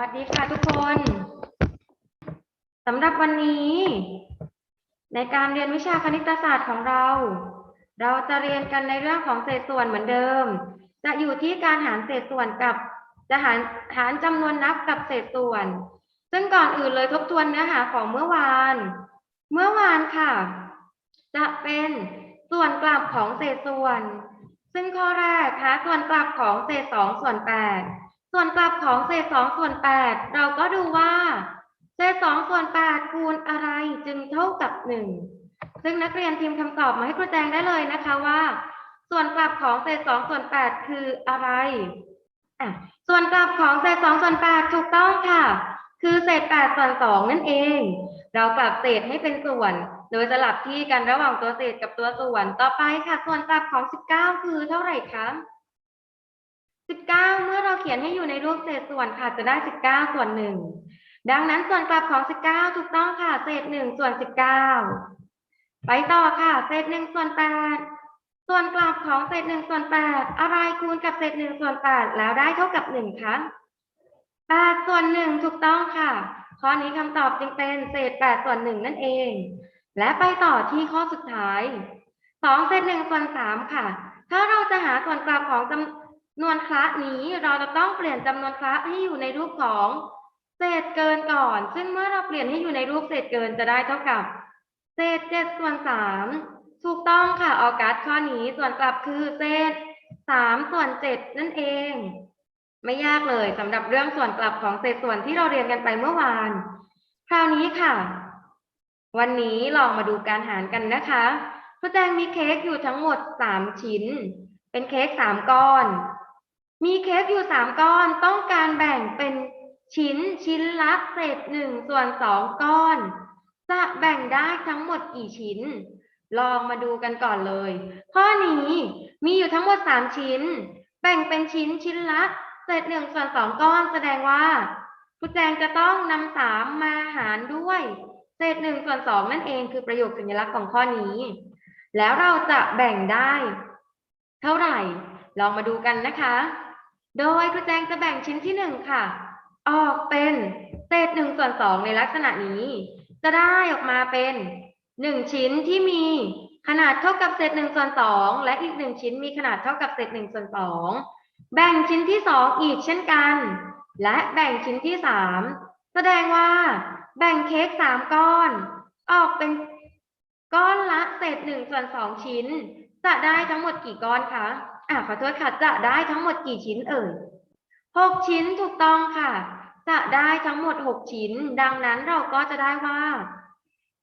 วัสดีค่ะทุกคนสำหรับวันนี้ ในการเรียนวิชาคณิตศาสตร์ของเรา เราจะเรียนกันในเรื่องของเศษส่วนเหมือนเดิม จะอยู่ที่การหารเศษส่วนกับจะหารหารจำนวนนับกับเศษส่วน ซึ่งก่อนอื่นเลยทบทวนเนื้อหาของเมื่อวาน เมื่อวานค่ะ จะเป็นส่วนกลับของเศษส่วน ซึ่งข้อแรกคะส่วนกลับของเศษสองส่วนแปด ส่วนกลับของเศษสองส่วนแปดเราก็ดูว่า เศษสองส่วนแปดคูณอะไรจึงเท่ากับหนึ่งซึ่งนักเรียนพิมพ์คำตอบมาให้ครูแจงได้เลยนะคะว่า ส่วนกลับของเศษสองส่วนแปดคืออะไรอะส่วนกลับของเศษสองส่วนแปดถูกต้องค่ะ คือเศษแปดส่วนสองนั่นเอง เรากลับเศษให้เป็นส่วน โดยสลับที่กันระหว่างตัวเศษกับตัวส่วนต่อไปค่ะ ส่วนกลับของสิบเก้าคือเท่าไหร่คะ สิบเก้าเมื่อเราเขียนให้อยู่ในรูปเศษส่วนค่ะจะได้สิบเก้าส่วนหนึ่งดังนั้นส่วนกลับของสิบเก้าถูกต้องค่ะ เศษหนึ่งส่วนสิบเก้าไปต่อค่ะ เศษหนึ่งส่วนแปดส่วนกลับของเศษหนึ่งส่วนแปดอะไรคูณกับเศษหนึ่งส่วนแปดแล้วได้เท่ากับหนึ่งคะแปดส่วนหนึ่งถูกต้องค่ะ ข้อนี้คำตอบจึงเป็นเศษแปดส่วนหนึ่งนั่นเอง และไปต่อที่ข้อสุดท้ายสองเศษหนึ่งส่วนสามค่ะ ถ้าเราจะหาส่วนกลับของจำ นวนคละนี้เราจะต้องเปลี่ยนจำนวนคละให้อยู่ในรูปของเศษเกินก่อน ซึ่งเมื่อเราเปลี่ยนให้อยู่ในรูปเศษเกินจะได้เท่ากับ เศษเจ็ดส่วนสามถูกต้องค่ะออกัสข้อนี้ส่วนกลับคือเศษสามส่วนเจ็ดนั่นเอง ไม่ยากเลยสำหรับเรื่องส่วนกลับของเศษส่วนที่เราเรียนกันไปเมื่อวาน คราวนี้ค่ะ วันนี้ลองมาดูการหารกันนะคะครูแจงมีเค้กอยู่ทั้งหมดสามชิ้น เป็นเค้กสามก้อน มีเค้กอยู่สามก้อนต้องการแบ่งเป็นชิ้นชิ้นละเศษหนึ่งส่วนสองก้อน จะแบ่งได้ทั้งหมดกี่ชิ้น ลองมาดูกันก่อนเลย ข้อนี้มีอยู่ทั้งหมดสามชิ้น แบ่งเป็นชิ้นชิ้นละเศษหนึ่งส่วนสองก้อนแสดงว่าครูแจงจะต้องนำสามมาหารด้วย เศษหนึ่งส่วนสองนั่นเองคือประโยคสัญลักษณ์ของข้อนี้ แล้วเราจะแบ่งได้ เท่าไหร่ ลองมาดูกันนะคะ โดยครูแจงจะแบ่งชิ้นที่หนึ่งค่ะ ออกเป็นเศษหนึ่งส่วนสองในลักษณะนี้ จะได้ออกมาเป็นหนึ่งชิ้นที่มีขนาดเท่ากับเศษหนึ่งส่วนสองและอีกหนึ่งชิ้นมีขนาดเท่ากับเศษหนึ่งส่วนสองแบ่งชิ้นที่สองอีกเช่นกัน และแบ่งชิ้นที่สามแสดงว่า แบ่งเค้กสามก้อน ออกเป็นก้อนละเศษหนึ่งส่วนสองชิ้น จะได้ทั้งหมดกี่ก้อนคะ อะขอโทษค่ะ จะได้ทั้งหมดกี่ชิ้นเอ่ยหกชิ้นถูกต้องค่ะ จะได้ทั้งหมดหกชิ้น ดังนั้นเราก็จะได้ว่า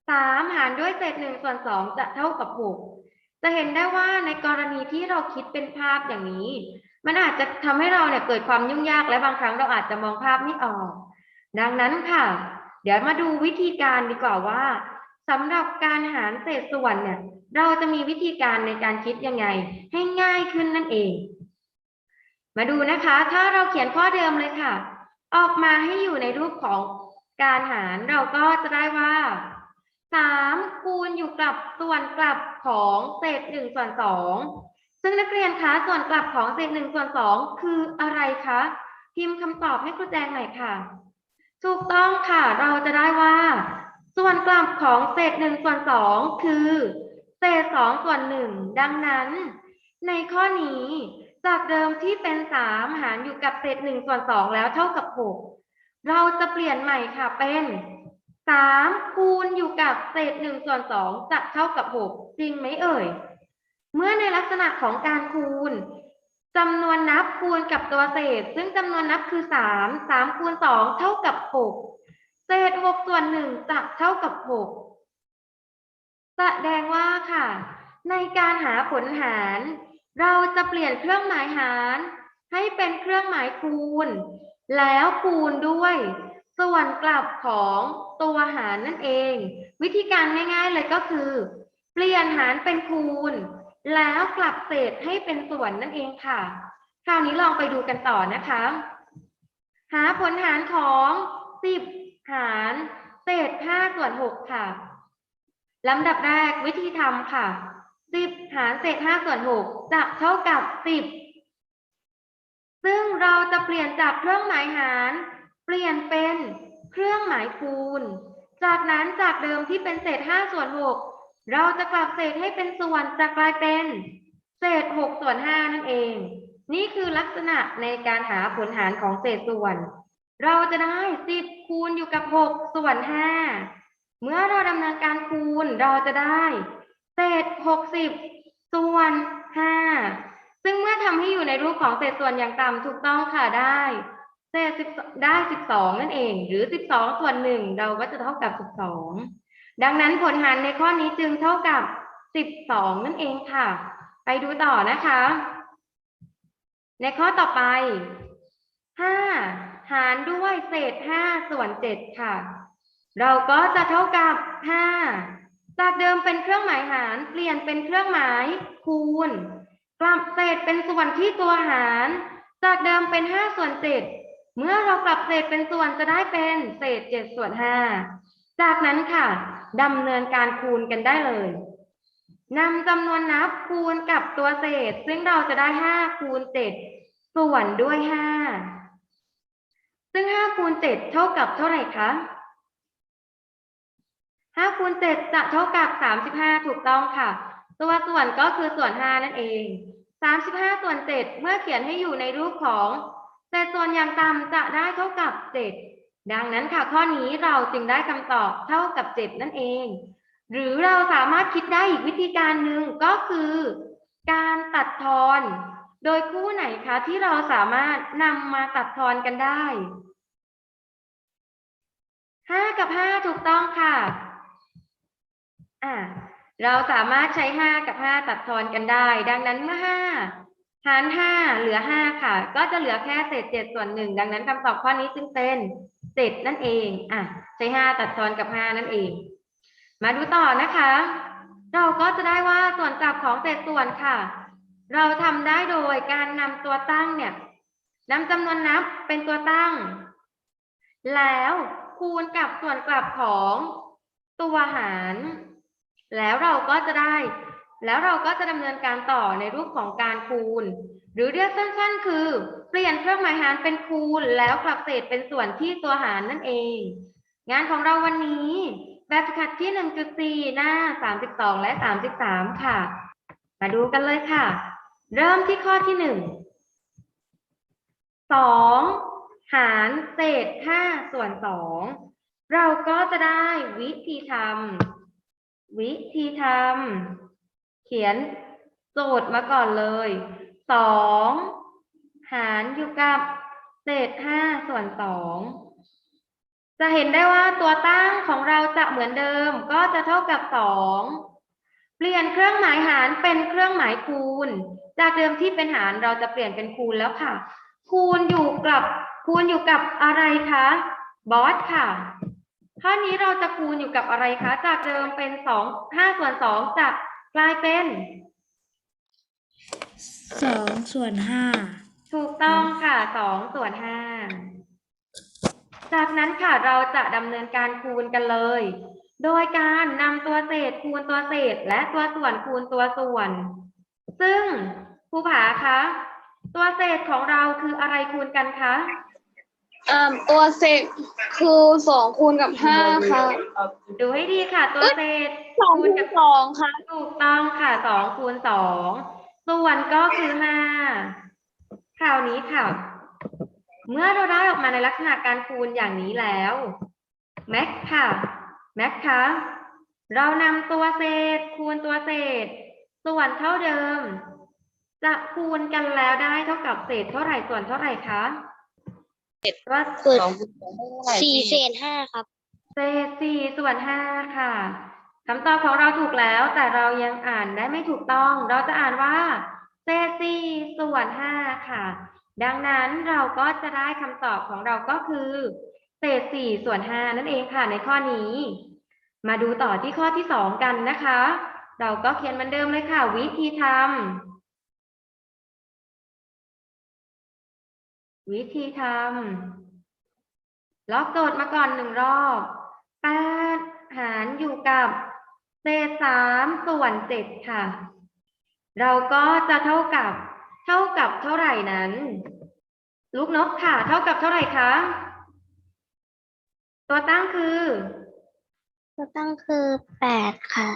สามหารด้วยเศษหนึ่งส่วนสองจะเท่ากับหกจะเห็นได้ว่าในกรณีที่เราคิดเป็นภาพอย่างนี้ มันอาจจะทำให้เราเนี่ยเกิดความยุ่งยากและบางครั้งเราอาจจะมองภาพไม่ออก ดังนั้นค่ะ เดี๋ยวมาดูวิธีการดีกว่าว่าสำหรับการหารเศษส่วนเนี่ย เราจะมีวิธีการในการคิดยังไงให้ง่ายขึ้นนั่นเอง มาดูนะคะ ถ้าเราเขียนข้อเดิมเลยค่ะ ออกมาให้อยู่ในรูปของการหารเราก็จะได้ว่าสามคูณอยู่กับส่วนกลับของเศษหนึ่งส่วนสองซึ่งนักเรียนคะส่วนกลับของเศษหนึ่งส่วนสองคืออะไรคะพิมพ์คำตอบให้ครูแจงหน่อยค่ะ ถูกต้องค่ะ เราจะได้ว่า ส่วนกลับของเศษหนึ่งส่วนสองคือ เศษสองส่วนหนึ่งดังนั้น ในข้อนี้จากเดิมที่เป็นสามหารอยู่กับเศษหนึ่งส่วนสองแล้วเท่ากับหกเราจะเปลี่ยนใหม่ค่ะเป็นสามคูณอยู่กับเศษหนึ่งส่วนสองจะเท่ากับหกจริงไหมเอ่ย เมื่อในลักษณะของการคูณจำนวนนับคูณกับตัวเศษ ซึ่งจำนวนนับคือสามสามคูณสองเท่ากับหกเศษหกส่วนหนึ่งจะเท่ากับหก แสดงว่าค่ะ ในการหาผลหาร เราจะเปลี่ยนเครื่องหมายหาร ให้เป็นเครื่องหมายคูณ แล้วคูณด้วย ส่วนกลับของตัวหารนั่นเอง วิธีการง่ายๆเลยก็คือ เปลี่ยนหารเป็นคูณ แล้วกลับเศษให้เป็นส่วนนั่นเองค่ะ คราวนี้ลองไปดูกันต่อนะคะ หาผลหารของสิบหารเศษห้าส่วนหกค่ะ ลำดับแรกวิธีทำค่ะสิบหารเศษห้าส่วนหกจะเท่ากับสิบซึ่งเราจะเปลี่ยนจากเครื่องหมายหาร เปลี่ยนเป็นเครื่องหมายคูณ จากนั้นจากเดิมที่เป็นเศษห้าส่วนหกเราจะกลับเศษให้เป็นส่วนจะกลายเป็น เศษหกส่วนห้านั่นเอง นี่คือลักษณะในการหาผลหารของเศษส่วน เราจะได้สิบคูณอยู่กับหกส่วนห้า เมื่อเราดำเนินการคูณเราจะได้เศษหกสิบส่วนห้าซึ่งเมื่อทำให้อยู่ในรูปของเศษส่วนอย่างต่ำถูกต้องค่ะได้เศษสิบได้สิบสองนั่นเอง หรือสิบสองส่วนหนึ่งเราก็จะเท่ากับสิบสองดังนั้นผลหารในข้อนี้จึงเท่ากับสิบสองนั่นเองค่ะ ไปดูต่อนะคะ ในข้อต่อไปห้าหารด้วยเศษห้าส่วนเจ็ดค่ะ เราก็จะเท่ากับห้าจากเดิมเป็นเครื่องหมายหาร เปลี่ยนเป็นเครื่องหมายคูณ กลับเศษเป็นส่วนที่ตัวหาร จากเดิมเป็นห้าส่วนเจ็ดเมื่อเรากลับเศษเป็นส่วนจะได้เป็นเศษเจ็ดส่วนห้าจากนั้นค่ะดำเนินการคูณกันได้เลยนำจำนวนนับคูณกับตัวเศษ ซึ่งเราจะได้ห้าคูณเจ็ดส่วนด้วยห้าซึ่งห้าคูณเจ็ดเท่ากับเท่าไหร่คะ ห้าคูณเจ็ดจะเท่ากับสามสิบห้าถูกต้องค่ะ ตัวส่วนก็คือส่วนห้านั่นเองสามสิบห้าส่วนเจ็ดเมื่อเขียนให้อยู่ในรูปของเศษส่วนอย่างต่ำจะได้เท่ากับเจ็ดดังนั้นค่ะข้อนี้เราจึงได้คำตอบเท่ากับเจ็ดนั่นเอง หรือเราสามารถคิดได้อีกวิธีการหนึ่งก็คือ การตัดทอน โดยคู่ไหนคะที่เราสามารถนำมาตัดทอนกันได้ห้ากับห้าถูกต้องค่ะ อ่าเราสามารถใช้ห้ากับห้าตัดทอนกันได้ ดังนั้นเมื่อห้าหารห้าเหลือห้าค่ะ ก็จะเหลือแค่เศษเจ็ดส่วนหนึ่งดังนั้นคำตอบข้อนี้จึงเป็นเจ็ดนั่นเอง อะ ใช้ห้าตัดทอนกับห้านั่นเอง มาดูต่อนะคะ เราก็จะได้ว่าส่วนกลับของเศษส่วนค่ะ เราทำได้โดยการนำตัวตั้งเนี่ยนำจำนวนนับเป็นตัวตั้ง แล้วคูณกับส่วนกลับของตัวหาร แล้วเราก็จะได้ แล้วเราก็จะดำเนินการต่อในรูปของการคูณ หรือเรียกสั้นๆ คือ เปลี่ยนเครื่องหมายหารเป็นคูณ แล้วกลับเศษเป็นส่วนที่ตัวหารนั่นเอง งานของเราวันนี้แบบฝึกหัดที่ 1.4 หน้า 32 และ 33 ค่ะ มาดูกันเลยค่ะ เริ่มที่ข้อที่ 1 2 หารเศษ 5 ส่วน 2 เราก็จะได้วิธีทำ วิธีทำเขียนโจทย์มาก่อนเลยสองหารอยู่กับเศษห้าส่วนสองจะเห็นได้ว่าตัวตั้งของเราจะเหมือนเดิมก็จะเท่ากับสองเปลี่ยนเครื่องหมายหารเป็นเครื่องหมายคูณ จากเดิมที่เป็นหารเราจะเปลี่ยนเป็นคูณแล้วค่ะ คูณอยู่กับคูณอยู่กับอะไรคะบอสค่ะ ข้อนี้เราจะคูณอยู่กับอะไรคะ จากเดิมเป็นสองห้าส่วนสองจะกลายเป็นสองส่วนห้าถูกต้องค่ะสองส่วนห้าจากนั้นค่ะเราจะดำเนินการคูณกันเลย โดยการนำตัวเศษคูณตัวเศษและตัวส่วนคูณตัวส่วน ซึ่งภูผาคะ ตัวเศษของเราคืออะไรคูณกันคะเอ่อตัวเศษคือสองคูณกับห้าค่ะ ดูให้ดีค่ะ ตัวเศษสองคูคูณณกับสองค่ะ ถูกต้องค่ะสองคูณสองส่วนก็คือห้าคราวนี้ค่ะ เมื่อเราได้ออกมาในลักษณะการคูณอย่างนี้แล้วแม็กค่ะแม็กคะเรานำตัวเศษ คูณตัวเศษ ส่วนเท่าเดิม จะคูณกันแล้วได้เท่ากับเศษเท่าไหร่ส่วนเท่าไหร่คะ ว่าเปิดสี่เศษห้าครับ เศษสี่ส่วนห้าค่ะคำตอบของเราถูกแล้ว แต่เรายังอ่านได้ไม่ถูกต้อง เราจะอ่านว่าเศษสี่ส่วนห้าค่ะ ดังนั้นเราก็จะได้คำตอบของเราก็คือเศษสี่ส่วนห้านั่นเองค่ะในข้อนี้ มาดูต่อที่ข้อที่สองกันนะคะ เราก็เขียนเหมือนเดิมเลยค่ะ วิธีทำ วิธีทำล็อกโจทย์มาก่อนหนึ่งรอบแปดหารอยู่กับเศษสามส่วนเจ็ดค่ะ เราก็จะเท่ากับ เท่ากับเท่าไหร่นั้น ลูกนกค่ะ เท่ากับเท่าไหร่คะตัวตั้งคือ ตัวตั้งคือแปดค่ะ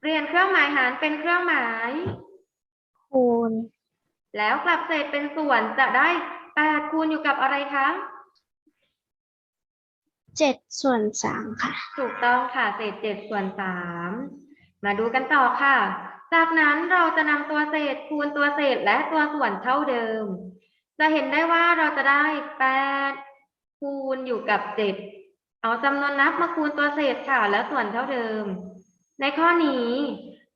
เปลี่ยนเครื่องหมายหารเป็นเครื่องหมาย คูณ แล้วกลับเศษเป็นส่วนจะได้ แปดคูณอยู่กับอะไรคะเจ็ดส่วนสามค่ะ ถูกต้องค่ะ เศษเจ็ดส่วนสามมาดูกันต่อค่ะ จากนั้นเราจะนำตัวเศษคูณตัวเศษและตัวส่วนเท่าเดิม จะเห็นได้ว่าเราจะได้แปดคูณอยู่กับเจ็ดเอาจำนวนนับมาคูณตัวเศษค่ะ แล้วส่วนเท่าเดิม ในข้อนี้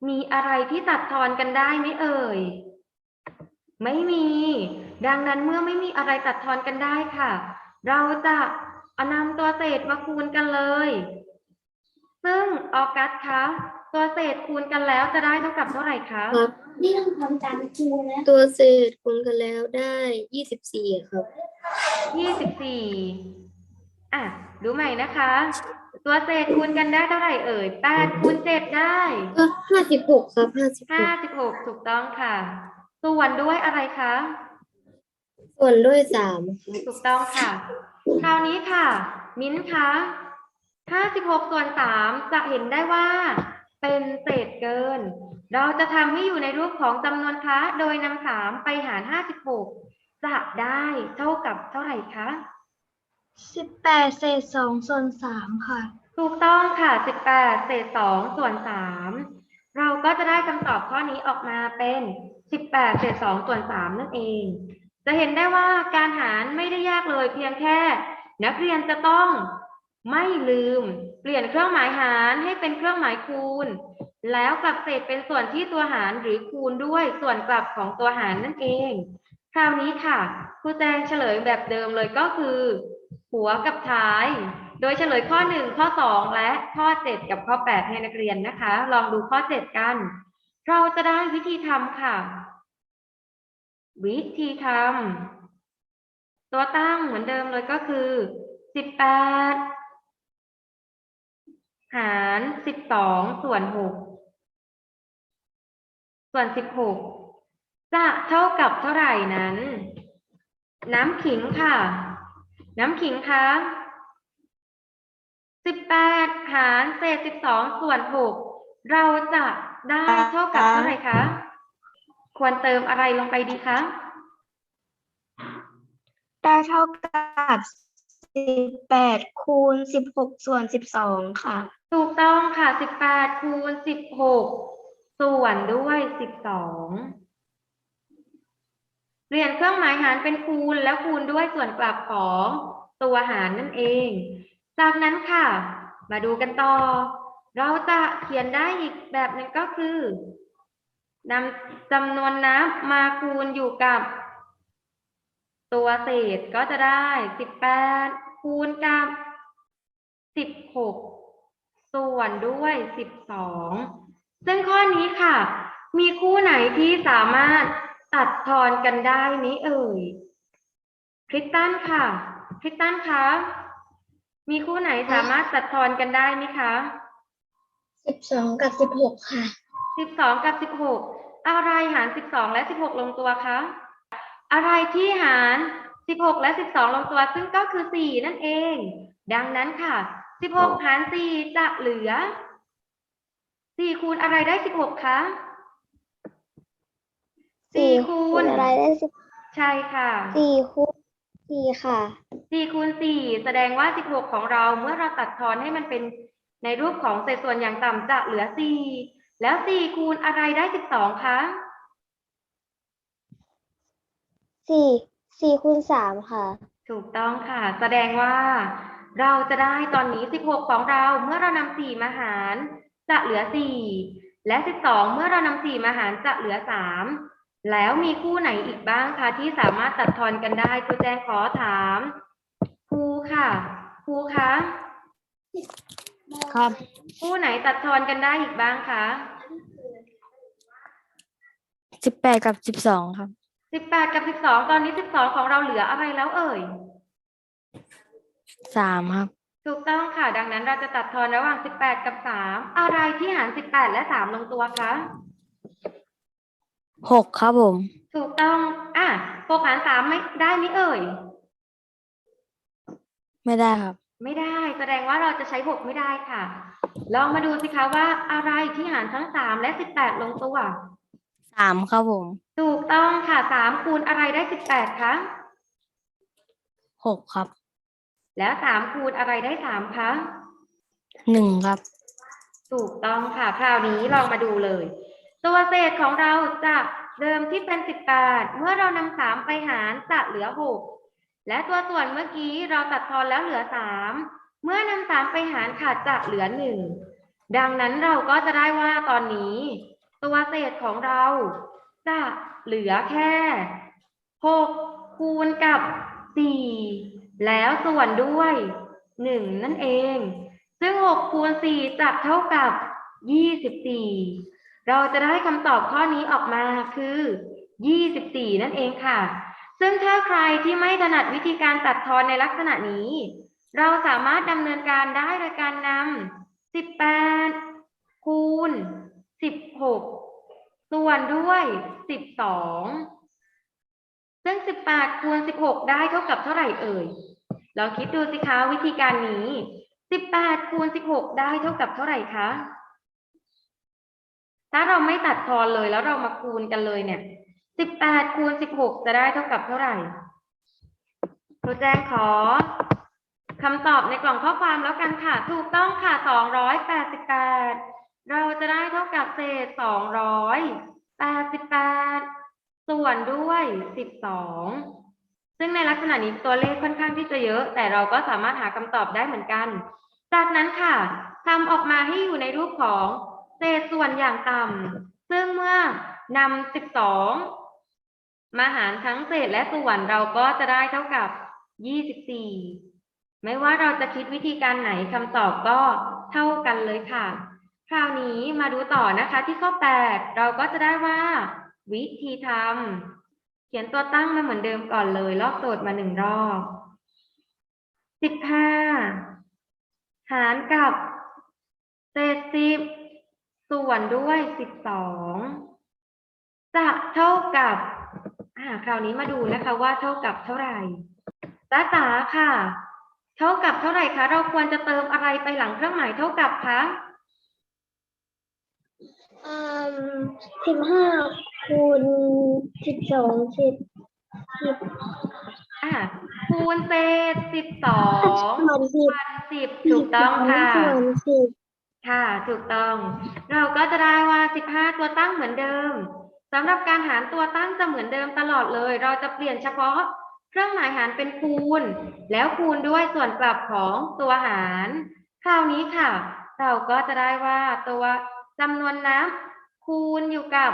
มีอะไรที่ตัดทอนกันได้ไหมเอ่ย ไม่มี ดังนั้นเมื่อไม่มีอะไรตัดทอนกันได้ค่ะ เราจะเอานำตัวเศษมาคูณกันเลย ซึ่งออกัสคะตัวเศษคูณกันแล้วจะได้เท่ากับเท่าไหร่คะครับ นี่ต้องทำตามครูนะตัวเศษคูณกันแล้วได้ยี่สิบสี่ครับยี่สิบสี่อะดูใหม่นะคะ ตัวเศษคูณกันได้เท่าไหร่เอ่ยแปดคูณเจ็ดได้ก็ห้าสิบหกครับห้าสิบหห้ากสิบหกถูกต้องค่ะ ส่วนด้วยอะไรคะ ส่วนด้วยสามครับถูกต้องค่ะ คราวนี้ค่ะ มิ้นท์คะห้าสิบหกส่วนสามจะเห็นได้ว่า เป็นเศษเกิน เราจะทำให้อยู่ในรูปของจำนวนคะ โดยนำสามไปหารห้าสิบหกจะได้เท่ากับเท่าไหร่คะ สิบแปดเศษสองส่วนสามค่ะ ถูกต้องค่ะ 18 เศษ 2 ส่วน 3 เราก็จะได้คำตอบข้อนี้ออกมาเป็น 18 เศษ 2 ส่วน 3 นั่นเอง จะเห็นได้ว่าการหารไม่ได้ยากเลยเพียงแค่ นักเรียนจะต้องไม่ลืม เปลี่ยนเครื่องหมายหารให้เป็นเครื่องหมายคูณ แล้วกลับเศษเป็นส่วนที่ตัวหารหรือคูณด้วยส่วนกลับของตัวหารนั่นเอง คราวนี้ค่ะครูแจงเฉลยแบบเดิมเลยก็คือ หัวกับท้าย โดยเฉลยข้อ 1 ข้อ 2 และข้อ 7 กับข้อ 8 ให้นักเรียนนะคะ ลองดูข้อ 7 กัน เราจะได้วิธีทำค่ะ วิธีทำตัวตั้งเหมือนเดิมเลยก็คือ 18 หาร 12 ส่วน 6 ส่วน 16 จะเท่ากับเท่าไหร่นั้น น้ำขิงค่ะ น้ำขิงคะสิบแปดหารเศษสิบสองส่วนหกเราจะได้เท่ากับเท่าไหร่คะ ควรเติมอะไรลงไปดีคะได้เท่ากับสิบแปดคูณสิบหกส่วนสิบสองค่ะ ถูกต้องค่ะสิบแปดคูณสิบหกส่วนด้วยสิบสองเปลี่ยนเครื่องหมายหารเป็นคูณแล้วคูณด้วยส่วนกลับของตัวหารนั่นเอง จากนั้นค่ะ มาดูกันต่อ เราจะเขียนได้อีกแบบหนึ่งก็คือ นำจำนวนนับมาคูณอยู่กับ ตัวเศษก็จะได้สิบแปดคูณกับสิบหกส่วนด้วยสิบสองซึ่งข้อนี้ค่ะ มีคู่ไหนที่สามารถตัดทอนกันได้ไหมเอ่ยคริสตันค่ะคริสตันคะมีคู่ไหนสามารถตัดทอนกันได้ไหมคะสิบสองกับสิบหกค่ะ สิบสองกับสิบหกอะไรหารสิบสองและสิบหกลงตัวคะ อะไรที่หารสิบหกและสิบสองลงตัวซึ่งก็คือสี่นั่นเอง ดังนั้นค่ะสิบหกหารสี่จะเหลือสี่คูณอะไรได้สิบหกคะสี่คูณอะไรได้สิบใช่ค่ะสี่คูณสี่ค่ะสี่คูณสี่แสดงว่าสิบหกของเราเมื่อเราตัดทอนให้มันเป็นในรูปของเศษส่วนอย่างต่ำจะเหลือสี่ แล้วสี่คูณอะไรได้สิบสองคะสี่สี่คูณสามค่ะ ถูกต้องค่ะ แสดงว่า เราจะได้ตอนนี้16ของเราเมื่อเรานำ4มาหารจะเหลือ4และ12เมื่อเรานำ4มาหารจะเหลือ3แล้วมีคู่ไหนอีกบ้างคะที่สามารถตัดทอนกันได้ครูแจงขอถามครูค่ะครูคะครับ คู่ไหนตัดทอนกันได้อีกบ้างคะ สิบแปดกับสิบสองครับ18กับ12ตอนนี้12ของเราเหลืออะไรแล้วเอ่ยสามครับ ถูกต้องค่ะ ดังนั้นเราจะตัดทอนระหว่าง18กับ3อะไรที่หาร18และ3ลงตัวคะหกครับผม ถูกต้อง อะ6หาร3ไม่ได้ไหมเอ่ย ไม่ได้ครับ ไม่ได้แสดงว่าเราจะใช้หกไม่ได้ค่ะ ลองมาดูสิคะว่าอะไรที่หารทั้งสามและสิบแปดลงตัว สามครับผมถูกต้องค่ะสามคูณอะไรได้สิบแปดคะหกครับ แล้วสามคูณอะไรได้สามคะหนึ่งครับ ถูกต้องค่ะ คราวนี้ลองมาดูเลย ตัวเศษของเราจากเดิมที่เป็นสิบแปดเมื่อเรานำสามไปหารจะเหลือหกและตัวส่วนเมื่อกี้เราตัดทอนแล้วเหลือสามเมื่อนำสามไปหารค่ะจะเหลือหนึ่งดังนั้นเราก็จะได้ว่าตอนนี้ ตัวเศษของเรา จะเหลือแค่หกคูณกับสี่แล้วส่วนด้วยหนึ่งนั่นเอง ซึ่ง6คูณ4จะเท่ากับ24เราจะได้คำตอบข้อนี้ออกมาคือ24นั่นเองค่ะ ซึ่งถ้าใครที่ไม่ถนัดวิธีการตัดทอนในลักษณะนี้ เราสามารถดำเนินการได้โดยการนำ18คูณ 16ส่วนด้วย12ซึ่ง18คูณ16ได้เท่ากับเท่าไหร่เอ่ยเราคิดดูสิคะวิธีการนี้สิบแปดคูณสิบหกได้เท่ากับเท่าไหร่คะถ้าเราไม่ตัดทอนเลยแล้วเรามาคูณกันเลยเนี่ยสิบแปดคูณสิบหกจะได้เท่ากับเท่าไหร่ครูแจ้งขอคำตอบในกล่องข้อความแล้วกันค่ะ ถูกต้องค่ะสองร้อยแปดสิบแปด เราจะได้เท่ากับเศษสองร้อยแปดสิบแปดส่วนด้วยสิบสองซึ่งในลักษณะนี้ตัวเลขค่อนข้างที่จะเยอะ แต่เราก็สามารถหาคำตอบได้เหมือนกัน จากนั้นค่ะทำออกมาให้อยู่ในรูปของเศษส่วนอย่างต่ำซึ่งเมื่อนำ12มาหารทั้งเศษและส่วนเราก็จะได้เท่ากับ24ไม่ว่าเราจะคิดวิธีการไหนคำตอบก็เท่ากันเลยค่ะ ราวนี้มาดูต่อนะคะที่ข้อ 8 เราก็จะได้ว่า วิธีทำเขียนตัวตั้งมาเหมือนเดิมก่อนเลย รอบโจทย์มาหนึ่งรอบสิบห้ารกับเศษสิบส่วนด้วยสิบสองจะเท่ากับอ่าคราวนี้มาดูนะคะว่าเท่ากับเท่าไหร่จ้าจ๋าค่ะ เท่ากับเท่าไหร่คะ เราควรจะเติมอะไรไปหลังเครื่องหมายเท่ากับคะ สิบห้าคูณสิบสองสิบสิบอ่าคูณเศษสิบสองส่วนสิบพันสิบถูกต้องค่ะส่วนสิบค่ะ ถูกต้อง เราก็จะได้ว่า15ตัวตั้งเหมือนเดิมสำหรับการหารตัวตั้งจะเหมือนเดิมตลอดเลย เราจะเปลี่ยนเฉพาะเครื่องหมายหารเป็นคูณ แล้วคูณด้วยส่วนกลับของตัวหาร คราวนี้ค่ะ เราก็จะได้ว่าตัว จำนวนนับคูณอยู่กับ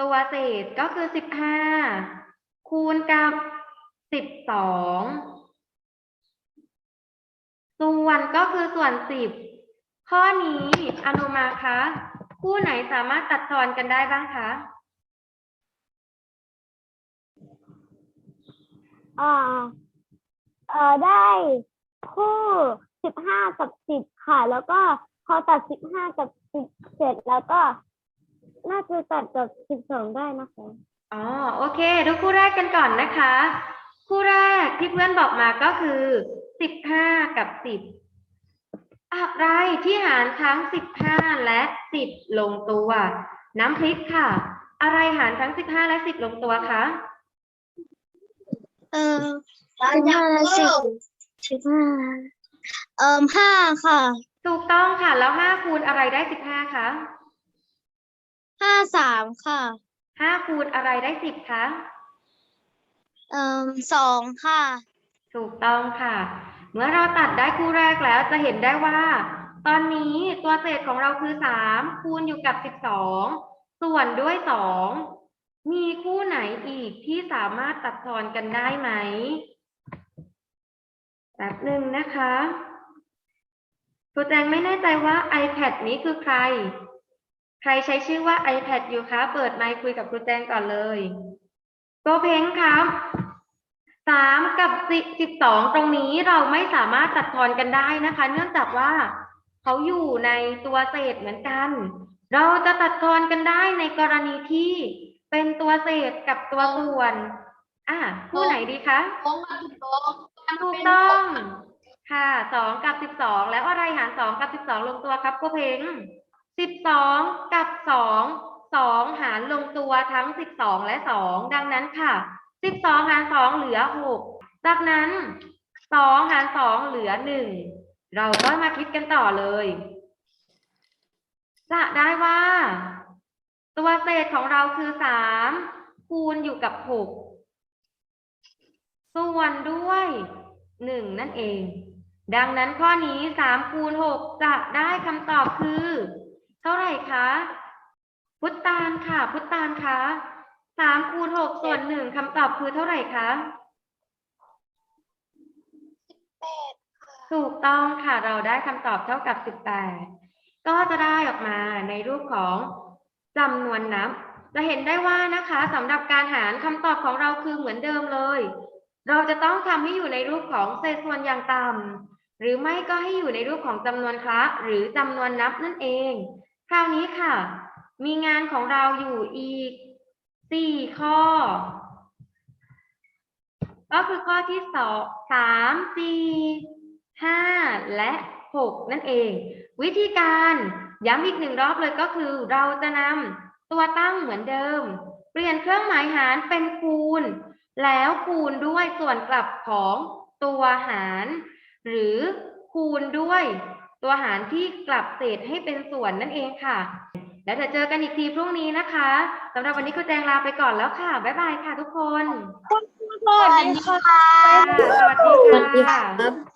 ตัวเศษก็คือ15คูณกับ12ส่วนก็คือส่วน10ข้อนี้อนุมาคะคู่ไหนสามารถตัดทอนกันได้บ้างคะอ่าเออได้คู่สิบห้ากับสิบค่ะ แล้วก็พอตัดสิบห้ากับ สิบเสร็จแล้วก็ น่าจะตัดกับสิบสองได้นะคะ อ๋อโอเค ดูคู่แรกกันก่อนนะคะ คู่แรกที่เพื่อนบอกมาก็คือสิบห้ากับสิบอะไรที่หารทั้งสิบห้าและสิบลงตัว น้ำพริกค่ะ อะไรหารทั้งสิบห้าและสิบลงตัวคะเออสิบห้าสิบสิบห้าเอ่อห้าค่ะ ถูกต้องค่ะ แล้วห้าคูณอะไรได้สิบห้าคะห้าสามค่ะห้าคูณอะไรได้สิบคะ เอ่อสองค่ะ ถูกต้องค่ะ เมื่อเราตัดได้คู่แรกแล้วจะเห็นได้ว่า ตอนนี้ตัวเศษของเราคือสามคูณอยู่กับสิบสองส่วนด้วยสองมีคู่ไหนอีกที่สามารถตัดทอนกันได้ไหมแป๊บหนึ่งนะคะ ครูแจงไม่แน่ใจว่า iPad นี้คือใคร ใครใช้ชื่อว่า iPad อยู่คะ เปิดไมค์คุยกับครูแจงก่อนเลยโกเพงครับสามกับสิบสิบสองตรงนี้เราไม่สามารถตัดทอนกันได้นะคะ เนื่องจากว่าเขาอยู่ในตัวเศษเหมือนกัน เราจะตัดทอนกันได้ในกรณีที่เป็นตัวเศษกับตัวส่วน อะคู่ไหนดีคะสองมาถูกต้องถูกต้อง ค่ะสองกับสิบสองแล้วอะไรหารสองกับสิบสองลงตัวครับครูเพงสิบสองกับสองสองหารลงตัวทั้งสิบสองและสองดังนั้นค่ะสิบสองหารสองเหลือหกจากนั้นสองหารสองเหลือหนึ่งเราก็มาคิดกันต่อเลย จะได้ว่า ตัวเศษของเราคือสามคูณอยู่กับหกส่วนด้วยหนึ่งนั่นเอง ดังนั้นข้อนี้สามคูณหกจะได้คำตอบคือ เท่าไหร่คะ พุทธานค่ะ พุทธานคะสามคูณหกส่วนหนึ่งคำตอบคือเท่าไหร่คะถูกต้องค่ะเราได้คำตอบเท่ากับสิบแปดก็จะได้ออกมาในรูปของจำนวนนับ จะเห็นได้ว่านะคะสำหรับการหารคำตอบของเราคือเหมือนเดิมเลย เราจะต้องทำให้อยู่ในรูปของเศษส่วนอย่างต่ำ หรือไม่ก็ให้อยู่ในรูปของจำนวนคละหรือจำนวนนับนั่นเอง คราวนี้ค่ะ มีงานของเราอยู่อีกสี่ข้อ ก็คือข้อที่สองสามสี่ห้าและหกนั่นเอง วิธีการย้ำอีกหนึ่งรอบเลยก็คือเราจะนำตัวตั้งเหมือนเดิม เปลี่ยนเครื่องหมายหารเป็นคูณ แล้วคูณด้วยส่วนกลับของตัวหาร หรือคูณด้วยตัวหารที่กลับเศษให้เป็นส่วนนั่นเองค่ะ แล้วเดี๋ยวเจอกันอีกทีพรุ่งนี้นะคะสำหรับวันนี้ครูแจงลาไปก่อนแล้วค่ะ บ๊ายบายค่ะทุกคน สวัสดีค่ะ สวัสดีค่ะสวัสดีครับ